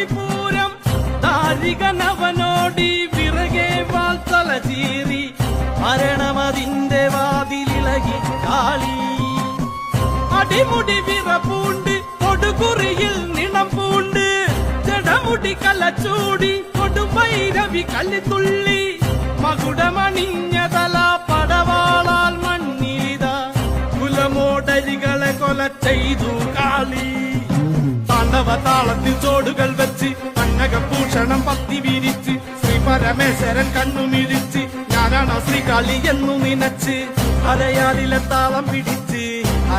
ಕಾಶಿಪುರಂ ದಾರಿಗನವ ನೋಡಿ ವಿರಗೆ ವಾಲ್ತಲ ಸೀರಿ மரணமதிந்தே வாதிலிலகி காளி. அடிமுடி விர பூண்டு கொடுகுறியில் நினம் பூண்டு. ஜடமுடி கலச்சூடி கொடுமை ரவி கள்ளி துள்ளி மகுடமணிஞ்சதலா படவாளால் மண்ணிலிதா. குலமோடரிகளை கொல செய்து காளி. താളത്തിൽ ചോടുകൾ വെച്ച് കണ്ണകഭൂഷണം പത്തി വിരിച്ച് ശ്രീ പരമേശ്വരൻ കണ്ണുമിഴിച്ച് ഞാനാണ് ശ്രീകാളി എന്നു നിനച്ച്. അരയാലിലെ താളം പിടിച്ച്